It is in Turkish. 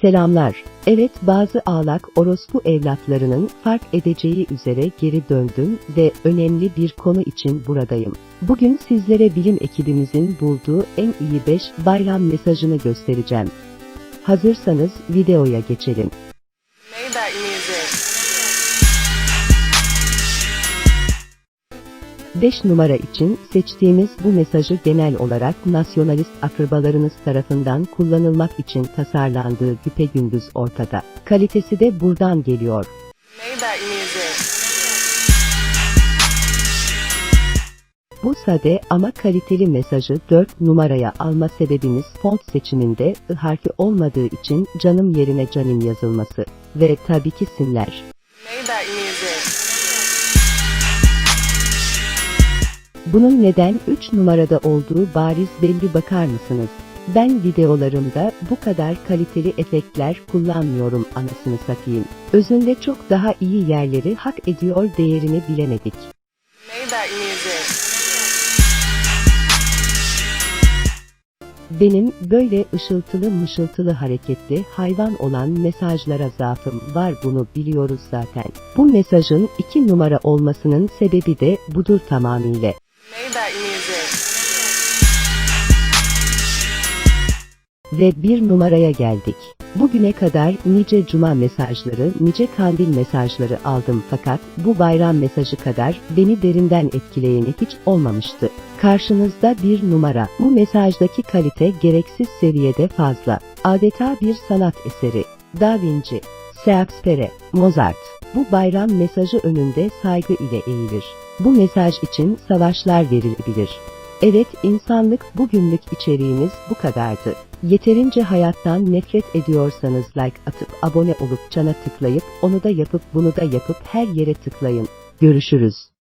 Selamlar. Evet bazı ağlak orospu evlatlarının fark edeceği üzere geri döndüm ve önemli bir konu için buradayım. Bugün sizlere bilim ekibimizin bulduğu en iyi 5 bayram mesajını göstereceğim. Hazırsanız videoya geçelim. Maybach music. 5 numara için seçtiğimiz bu mesajı genel olarak nasyonalist akrabalarınız tarafından kullanılmak için tasarlandığı güpegündüz ortada. Kalitesi de buradan geliyor. Bu sade ama kaliteli mesajı 4 numaraya alma sebebimiz font seçiminde I harfi olmadığı için canım yerine canim yazılması. Ve tabii ki simler. Maybach music. Bunun neden 3 numarada olduğu bariz belli bakar mısınız? Ben videolarımda bu kadar kaliteli efektler kullanmıyorum anasını satayım. Özünde çok daha iyi yerleri hak ediyor değerini bilemedik. Benim böyle ışıltılı mışıltılı hareketli hayvan olan mesajlara zaafım var bunu biliyoruz zaten. Bu mesajın 2 numara olmasının sebebi de budur tamamıyla. Ve bir numaraya geldik. Bugüne kadar nice cuma mesajları, nice kandil mesajları aldım fakat bu bayram mesajı kadar beni derinden etkileyeni hiç olmamıştı. Karşınızda bir numara. Bu mesajdaki kalite gereksiz seviyede fazla. Adeta bir sanat eseri. Da Vinci, Shakespeare, Mozart. Bu bayram mesajı önünde saygı ile eğilir. Bu mesaj için savaşlar verilebilir. Evet insanlık bugünlük içeriğimiz bu kadardı. Yeterince hayattan nefret ediyorsanız like atıp abone olup çana tıklayıp onu da yapıp bunu da yapıp her yere tıklayın. Görüşürüz.